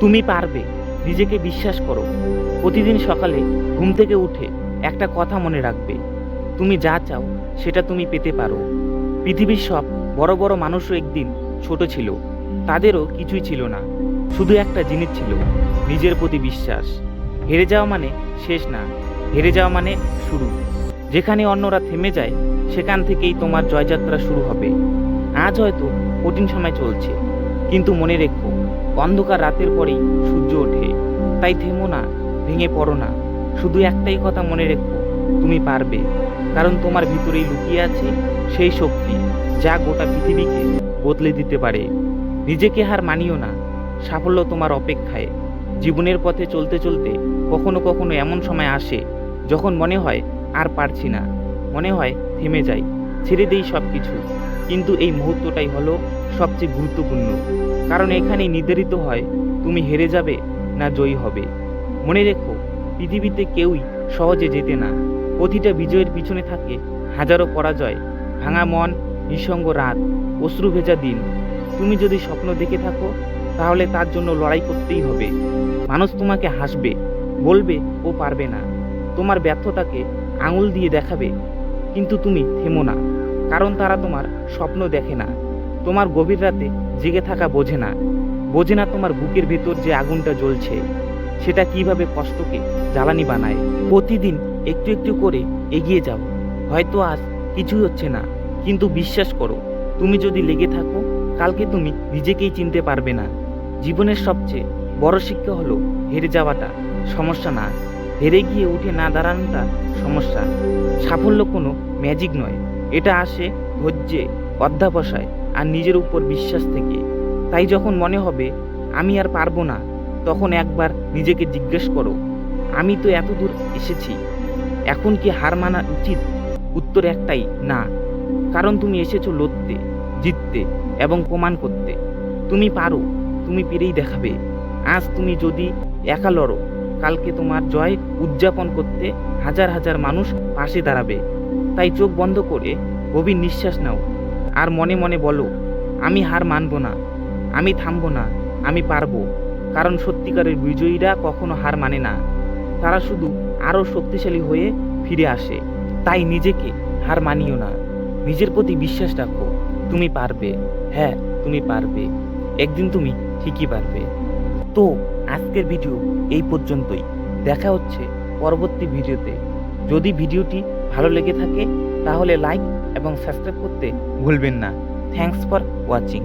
তুমি পারবে, নিজেকে বিশ্বাস করো। প্রতিদিন সকালে ঘুম থেকে উঠে একটা কথা মনে রাখবে। তুমি যা চাও সেটা তুমি পেতে পারো। পৃথিবীর সব বড় বড় মানুষও একদিন ছোট ছিল। তাদেরও কিছুই ছিল না। শুধু একটা জিনিস ছিল, নিজের প্রতি বিশ্বাস। হেরে যাওয়া মানে শেষ না, হেরে যাওয়া মানে শুরু। যেখানে অন্যরা থেমে যায়, সেখান থেকেই তোমার জয়যাত্রা শুরু হবে। আজ হয়তো কঠিন সময় চলছে। কিন্তু মনে রেখো, অন্ধকার রাতের পরেই সূর্য ওঠে। তাই থেমো না, ভেঙে পড়ো না। শুধু একটাই কথা মনে রেখো, তুমি পারবে। কারণ তোমার ভিতরেই লুকিয়ে আছে সেই শক্তি, যা গোটা পৃথিবীকে বদলে দিতে পারে। নিজেকে হার মানিও না, সাফল্য তোমার অপেক্ষায়। জীবনের পথে চলতে চলতে কখনো কখনো এমন সময় আসে, যখন মনে হয় আর পারছি না। মনে হয় থেমে যাই, ছেড়ে দেই সব কিছু কিন্তু এই মুহূর্তটাই হলো সবচেয়ে গুরুত্বপূর্ণ। কারণ এখানেই নির্ধারিত হয়, তুমি হেরে যাবে না জয়ী হবে। মনে রেখো, পৃথিবীতে কেউই সহজে যেতে না। প্রতিটা বিজয়ের পিছনে থাকে হাজারো পরাজয়, ভাঙা মন, নিঃসঙ্গ রাত, অশ্রু ভেজা দিন। তুমি যদি স্বপ্ন দেখে থাকো, তাহলে তার জন্য লড়াই করতেই হবে। মানুষ তোমাকে হাসবে, বলবে ও পারবে না। তোমার ব্যর্থতাকে আঙুল দিয়ে দেখাবে, কিন্তু তুমি থেমো না, কারণ তারা তোমার স্বপ্ন দেখে না। তোমার গভীর রাতে জেগে থাকা বোঝে না। বোঝে না তোমার বুকের ভেতর যে আগুনটা জ্বলছে। সেটা কীভাবে কষ্টকে জ্বালানি বানায়। প্রতিদিন একটু একটু করে এগিয়ে যাও। হয়তো আজ কিছুই হচ্ছে না, কিন্তু বিশ্বাস করো, তুমি যদি লেগে থাকো, কালকে তুমি নিজেকেই চিনতে পারবে না। জীবনের সবচেয়ে বড় শিক্ষা হলো হেরে যাওয়াটা, সমস্যা না। হেরে গিয়ে উঠে না দাঁড়ানোটা সমস্যা। সাফল্য কোনো ম্যাজিক নয়। এটা আসে ধৈর্যে, অধ্যাবসায়। আর নিজের উপর বিশ্বাস থেকে। তাই যখন মনে হবে, আমি আর পারব না, তখন একবার নিজেকে জিজ্ঞেস করো, আমি তো এত দূর এসেছি, এখন কি হার মানা উচিত? উত্তর একটাই, না। কারণ তুমি এসেছ লড়তে, জিততে এবং প্রমাণ করতে। তুমি পারো, তুমি পেরেই দেখাবে। আজ তুমি যদি একা লড়ো, কালকে তোমার জয় উদযাপন করতে হাজার হাজার মানুষ পাশে দাঁড়াবে। তাই চোখ বন্ধ করে গভীর নিঃশ্বাস নাও। আর মনে মনে বলো, আমি হার মানব না, আমি থামবো না, আমি পারব। কারণ সত্যিকারের বিজয়ীরা কখনো হার মানে না। তারা শুধু আরও শক্তিশালী হয়ে ফিরে আসে। তাই নিজেকে হার মানিও না। নিজের প্রতি বিশ্বাস রাখো, তুমি পারবে। হ্যাঁ তুমি পারবে। একদিন তুমি ঠিকই পারবে। তো আজকের ভিডিও এই পর্যন্তই। দেখা হচ্ছে পরবর্তী ভিডিওতে। যদি ভিডিওটি ভালো লেগে থাকে, তাহলে লাইক এবং সাবস্ক্রাইব করতে ভুলবেন না। Thanks for watching